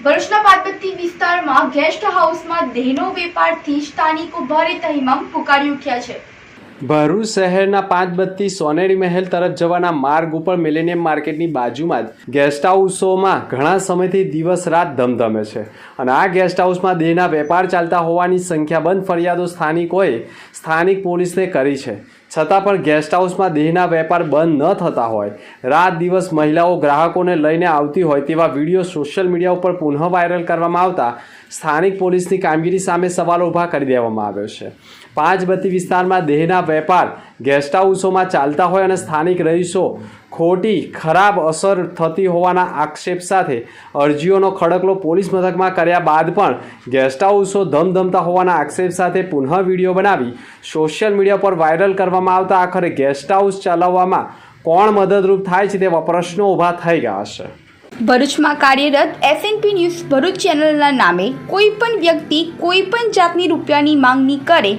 ભરૂચના પાર્વતી વિસ્તારમાં ગેસ્ટ હાઉસમાં દેહનો વેપારથી સ્થાનિકો ભારે તહીમામ પુકારી ઉઠ્યા છે. ભરૂચ શહેરના પાંચ બત્તી સોનેરી મહેલ તરફ જવાના માર્ગ ઉપર મિલેનિયમ માર્કેટની બાજુમાં જ ગેસ્ટ હાઉસોમાં ઘણા સમયથી દિવસ રાત ધમધમે છે. અને આ ગેસ્ટ હાઉસમાં દેહના વેપાર ચાલતા હોવાની સંખ્યાબંધ ફરિયાદો સ્થાનિકોએ સ્થાનિક પોલીસને કરી છે. છતાં પણ ગેસ્ટ હાઉસમાં દેહના વેપાર બંધ ન થતા હોય. રાત દિવસ મહિલાઓ ગ્રાહકોને લઈને આવતી હોય તેવા વીડિયો સોશિયલ મીડિયા ઉપર પુનઃ વાયરલ કરવામાં આવતા સ્થાનિક પોલીસની કામગીરી સામે સવાલો ઊભા કરી દેવામાં આવ્યો છે. પાંચ બત્તી વિસ્તારમાં દેહના વેપાર ગેસ્ટ હાઉસોમાં ચાલતા હોય અને સ્થાનિક રહીશો ખોટી, ખરાબ અસર થતી હોવાના આક્ષેપ સાથે અરજીઓનો ખડકલો પોલીસ મથકમાં કર્યા બાદ પણ ગેસ્ટ હાઉસો ધમધમતા હોવાના આક્ષેપ સાથે પુનઃ વીડિયો બનાવી સોશિયલ મીડિયા પર વાયરલ કરવામાં આવતા આખરે ગેસ્ટ હાઉસ ચલાવવામાં કોણ મદદરૂપ થાય છે તેવા પ્રશ્નો ઊભા થઈ ગયા હશે. ભરૂચમાં કાર્યરત એસએનપી ન્યૂઝ ભરૂચ ચેનલના નામે કોઈ પણ વ્યક્તિ કોઈ પણ જાતની રૂપિયાની માંગણી કરે